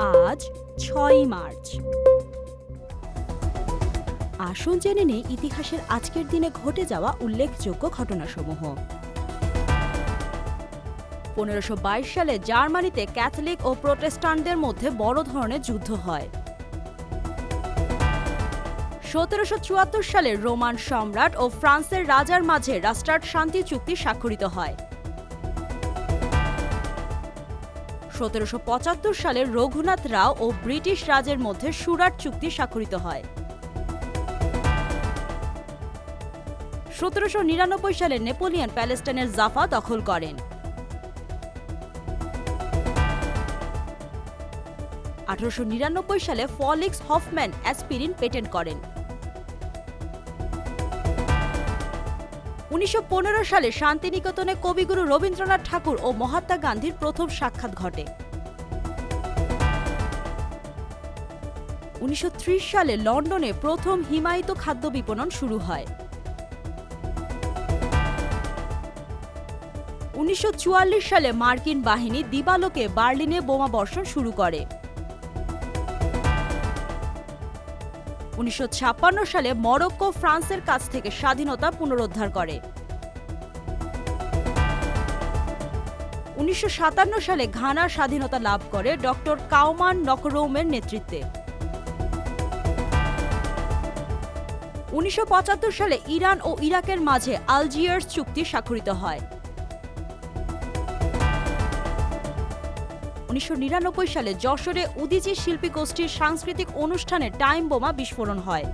আজ ছয়ই মার্চ। আসুন জেনে নেই ইতিহাসের আজকের দিনে ঘটে যাওয়া উল্লেখযোগ্য ঘটনাসমূহ। পনেরোশো সালে জার্মানিতে ক্যাথলিক ও প্রোটেস্টান্টদের মধ্যে বড় ধরনের যুদ্ধ হয়। সতেরোশো চুয়াত্তর সালে রোমান সম্রাট ও ফ্রান্সের রাজার মাঝে রাস্টার্ট শান্তি চুক্তি স্বাক্ষরিত হয়। সতেরোশো পঁচাত্তর সালে রঘুনাথ রাও ও ব্রিটিশ রাজের মধ্যে সুরাট চুক্তি স্বাক্ষরিত হয়। সতেরোশো নিরানব্বই সালে নেপোলিয়ন প্যালেস্টাইনের জাফা দখল করেন। আঠারোশো নিরানব্বই সালে ফলিক্স হফম্যান অ্যাসপিরিন পেটেন্ট করেন। উনিশশো সালে শান্তিনিকেতনে কবিগুরু রবীন্দ্রনাথ ঠাকুর ও মহাত্মা গান্ধীর প্রথম সাক্ষাৎ ঘটে। উনিশশো ত্রিশ সালে লন্ডনে প্রথম হিমায়িত খাদ্য বিপণন শুরু হয়। উনিশশো চুয়াল্লিশ সালে মার্কিন বাহিনী দিবালোকে বার্লিনে বোমা বর্ষণ শুরু করে। উনিশশো সালে মরক্কো, ফ্রান্সের কাছ থেকে স্বাধীনতা পুনরুদ্ধার করে। উনিশশো সাতান্ন সালে ঘানা স্বাধীনতা লাভ করে ডক্টর কাউমান নকরৌমের নেতৃত্বে। উনিশশো পঁচাত্তর সালে ইরান ও ইরাকের মাঝে আলজিয়ার্স চুক্তি স্বাক্ষরিত হয়। উনিশশো নিরানব্বই সালে যশোরে উদিচি শিল্পী গোষ্ঠীর সাংস্কৃতিক অনুষ্ঠানে টাইম বোমা বিস্ফোরণ হয়।